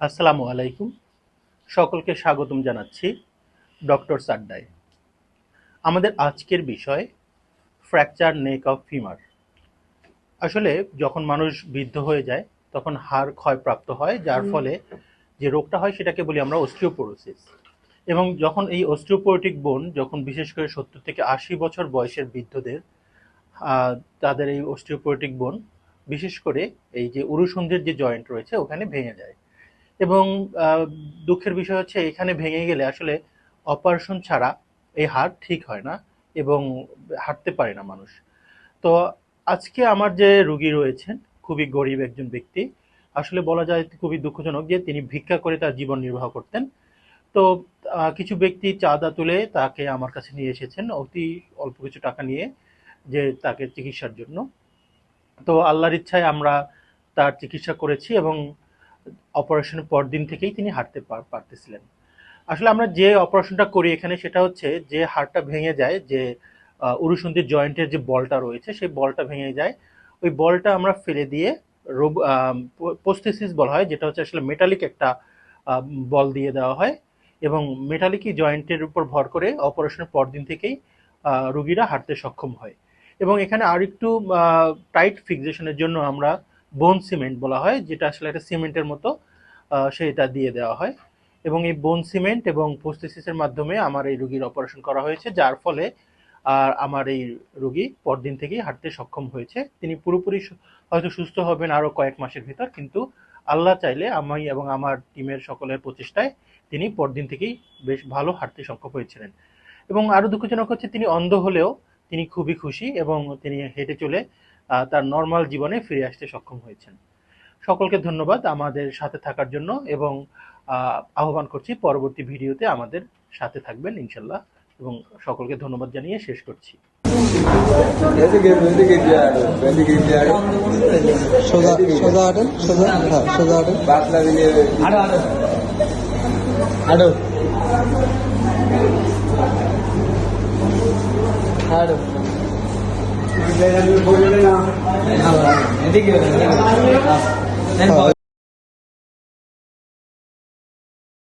আসসালামু আলাইকুম। সকলকে স্বাগতম জানাচ্ছি ডক্টর সাড্ডায়। আমাদের আজকের বিষয় ফ্র্যাকচার নেক অফ ফিমার আসলে যখন মানুষ বৃদ্ধ হয়ে যায় তখন হাড় ক্ষয়প্রাপ্ত হয় যার ফলে যে রোগটা হয় সেটাকে বলি আমরা অস্টিওপোরোসিস এবং যখন এই অস্টিওপোরোটিক বোন যখন বিশেষ করে সত্তর থেকে আশি বছর বয়সের বৃদ্ধদের তাদের এই অস্টিওপোরোটিক বোন বিশেষ করে এই যে উরুসন্ধির যে জয়েন্ট রয়েছে ওখানে ভেঙে যায়। এবং দুঃখের বিষয় হচ্ছে এখানে ভেঙে গেলে আসলে অপারেশন ছাড়া এই হাড় ঠিক হয় না এবং হাঁটতে পারে না মানুষ। তো আজকে আমার যে রুগী রয়েছেন, খুবই গরিব একজন ব্যক্তি, আসলে বলা যায় খুবই দুঃখজনক যে তিনি ভিক্ষা করে তার জীবন নির্বাহ করতেন। তো কিছু ব্যক্তি চাঁদা তুলে তাকে আমার কাছে নিয়ে এসেছেন, অতি অল্প কিছু টাকা নিয়ে যে তাকে চিকিৎসার জন্য। তো আল্লাহর ইচ্ছায় আমরা তার চিকিৎসা করেছি এবং অপারেশনের পর দিন থেকেই তিনি হাঁটতে পারতেছিলেন। আসলে আমরা যে অপারেশনটা করি এখানে সেটা হচ্ছে যে হাড়টা ভেঙে যায়, যে উরুসন্ধির জয়েন্টের যে বলটা রয়েছে সেই বলটা ভেঙে যায়। ওই বলটা আমরা ফেলে দিয়ে রোব পোস্টেসিস বলা হয়, যেটা হচ্ছে আসলে মেটালিক একটা বল দিয়ে দেওয়া হয় এবং মেটালিকই জয়েন্টের উপর ভর করে অপারেশনের পর দিন থেকেই রুগীরা হাঁটতে সক্ষম হয়। এবং এখানে আরেকটু টাইট ফিক্সেশনের জন্য আমরা বোন সিমেন্ট বলা হয়, যেটা আসলে একটা সিমেন্টের মতো সেটা দিয়ে দেওয়া হয়। এবং এই বোন সিমেন্ট এবং পোস্টেসিসের মাধ্যমে আমার এই রুগীর অপারেশন করা হয়েছে, যার ফলে আর আমার এই রুগী পরদিন থেকেই হাঁটতে সক্ষম হয়েছে। তিনি পুরোপুরি হয়তো সুস্থ হবেন আরও কয়েক মাসের ভিতর, কিন্তু আল্লাহ চাইলে আমি এবং আমার টিমের সকলের প্রচেষ্টায় তিনি পরদিন থেকেই বেশ ভালো হাঁটতে সক্ষম হয়েছিলেন। এবং আরও দুঃখজনক হচ্ছে, তিনি অন্ধ হলেও তিনি খুবই খুশি এবং তিনি হেঁটে চলে তার নর্মাল জীবনে ফিরে আসতে সক্ষম হয়েছেন সকলকে ধন্যবাদ আমাদের সাথে থাকার জন্য এবং আহ, আহ্বান করছি পরবর্তী ভিডিওতে আমাদের সাথে থাকবেন ইনশাল্লাহ এবং সকলকে ধন্যবাদ জানিয়ে শেষ করছি হ্যাঁ এদিকে